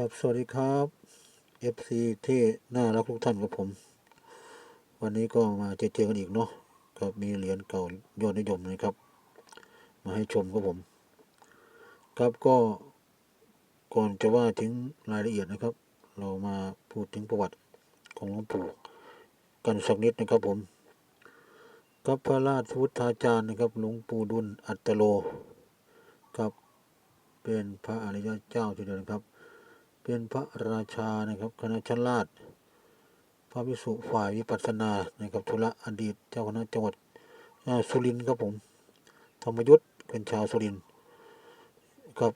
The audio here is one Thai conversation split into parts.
กับสวัสดีครับ FC ที่น่ารักทุกท่านกับผม วันนี้ก็มาเจอเจอกันอีกเนาะกับมีเหรียญเก่ายอดนิยมนะครับ มาให้ชมครับผม ครับก็ก่อนจะว่าถึงรายละเอียดนะครับ เรามาพูดถึงประวัติของหลวงปู่กันสักนิดนะครับผมกับพระราชวุฒาจารย์นะครับหลวงปู่ดุลอัตตโลครับเป็นพระอริยเจ้าทีเดียวนะครับ เป็นพระราชานะครับคณะชั้นราชพระวิสุฝ่ายวิปัสสนานะครับธุระอดีตเจ้าคณะจังหวัดสุรินทร์ครับผม ธรรมยุทธ์เป็นชาวสุรินทร์ครับ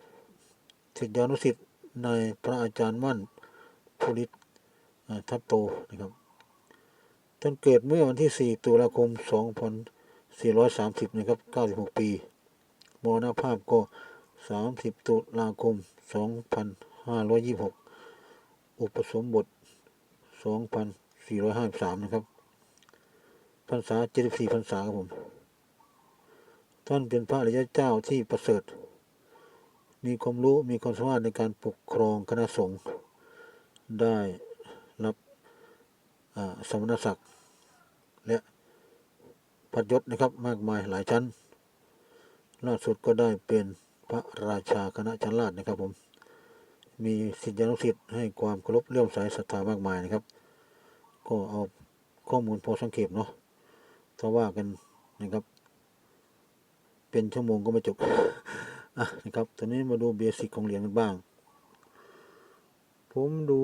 ศิษยานุศิษย์ในพระอาจารย์มั่นภูริทัตโตนะครับท่านเกิดเมื่อวันที่ 4 ตุลาคม 2430 นะครับ 96 ปี มรณภาพก็ 30 ตุลาคม 2526อุปสมบท2453นะครับพรรษา74พรรษาครับผม ท่านเป็นพระอริยเจ้าที่ประเสริฐ มีความรู้มีความสามารถในการปกครองคณะสงฆ์ได้รับสมณศักดิ์และพัดยศนะครับมากมายหลายชั้น ล่าสุดก็ได้เป็นพระราชาคณะชั้นราชนะครับผม มีสิทธิานุสิทธิ์ให้ความเคารพเลื่อมใสศรัทธามากมายนะครับ ก็เอาข้อมูลพอสังเกตเนาะถ้าว่ากันนะครับ เป็นชั่วโมงก็ไม่จบอะนะครับตอนนี้มาดูเบสิกของเหรียญกันบ้าง ผมดู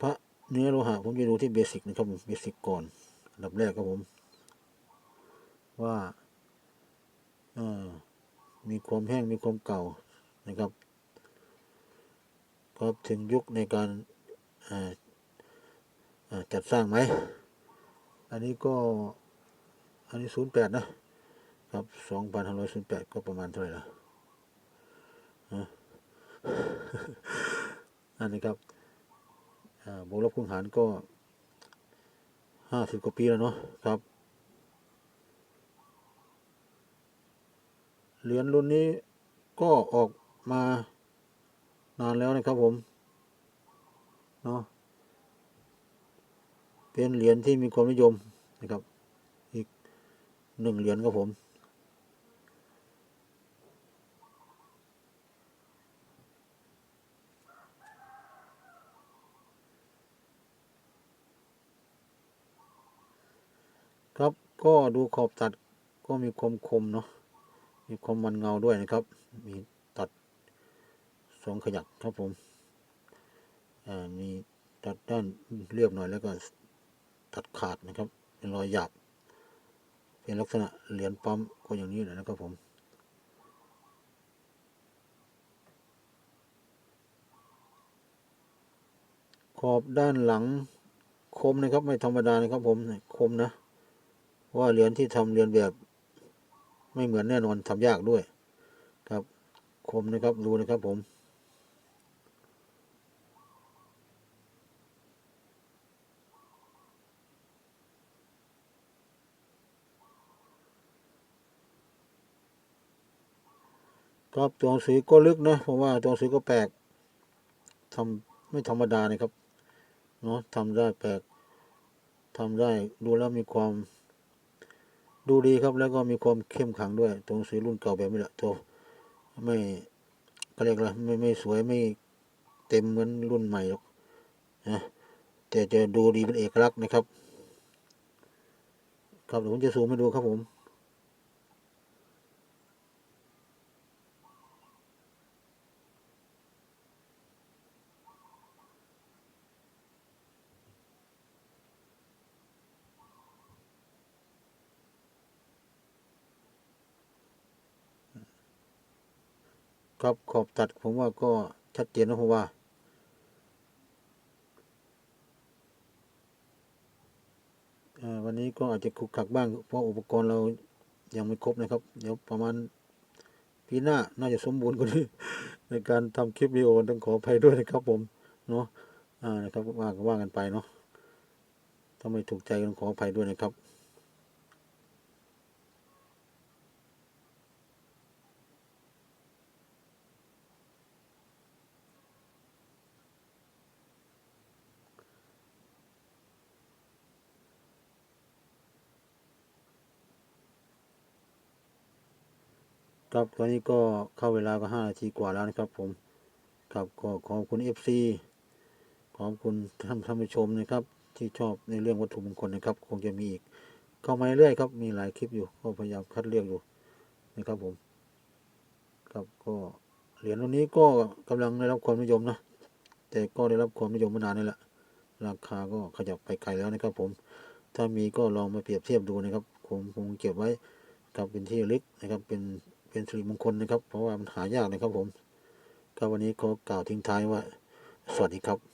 พระเนื้อโลหะผมจะดูที่เบสิกนะครับเบสิกก่อนอันดับแรกครับผม ว่าอ่อมีความแห้งมีความเก่านะครับ ครับถึงยุคในการจัดสร้างไหม อันนี้ก็ อันนี้ศูนย์แปดนะ ครับสองพันห้าร้อยศูนย์แปดก็ประมาณเท่าไหร่ละอันนี้ครับบวกลบคูณหารก็ห้าสิบกว่าปีแล้วเนาะครับ เหรียญรุ่นนี้ก็ออกมา นานแล้วนะครับผม เนาะเป็นเหรียญที่มีความนิยมนะครับ อีกหนึ่งเหรียญครับผมครับก็ดูขอบตัดก็มีความคมเนาะมีความมันเงาด้วยนะครับ มี สองขยักครับผม อ่า มีตัดด้านเรียบหน่อยแล้วก็ตัดขาดนะครับ เป็นรอยหยาบ เป็นลักษณะเหรียญปั๊มก็อย่างนี้แหละนะครับผมขอบด้านหลังคมนะครับ ไม่ธรรมดานะครับผมคมนะว่าเหรียญที่ทำเรียนแบบ ไม่เหมือนแน่นอนทำยากด้วย ครับ คมนะครับดูนะครับผม ครับตัวหนังสือก็ลึกนะผมว่าตัวหนังสือก็แปลกทำไม่ธรรมดานะครับเนาะทำได้แปลกทำได้ดูแล้วมีความ ดูดีครับ แล้วก็มีความเข้มขังด้วยตัวหนังสือรุ่นเก่าแบบนี้แหละตัวไม่ก็เรียกอะไรไม่ไม่สวยไม่เต็มเหมือนรุ่นใหม่หรอกนะแต่จะดูดีเป็นเอกลักษณ์นะครับ ครับเดี๋ยวผมจะซูมให้ดูครับผม ครับขอบตัดผมว่าก็ชัดเจนนะผมว่า วันนี้ก็อาจจะขุกขักบ้าง เพราะอุปกรณ์เรายังไม่ครบนะครับ เดี๋ยวประมาณปีหน้าน่าจะสมบูรณ์กว่านี้ในการทำคลิปวิดีโอต้องขออภัยด้วยนะครับผมเนาะอ่านะครับว่าว่ากันไปเนาะถ้าไม่ถูกใจก็ต้องขออภัยด้วยนะครับ ครับตอนนี้ก็เข้าเวลาก็ห้านาทีกว่าแล้วนะครับ ผมครับก็ขอบคุณเอฟซีขอบคุณท่านท่านผู้ชมนะครับ ที่ชอบในเรื่องวัตถุมงคลนะครับ คงจะมีอีก เข้ามาเรื่อยๆครับ มีหลายคลิปอยู่ ก็พยายามคัดเลือกอยู่นะครับผม ครับก็เหรียญรุ่นนี้ก็กำลังได้รับความนิยมนะ แต่ก็ได้รับความนิยมมานานนี่แหละ ราคาก็ขยับไปไกลแล้วนะครับ ผม ถ้ามีก็ลองมาเปรียบเทียบดูนะครับคงคงเก็บไว้กับเป็นที่ลึกนะครับเป็น เป็นสิริมงคลนะครับ เพราะว่ามันหายากนะครับผมก็วันนี้ขอกล่าวทิ้งท้ายว่า สวัสดีครับ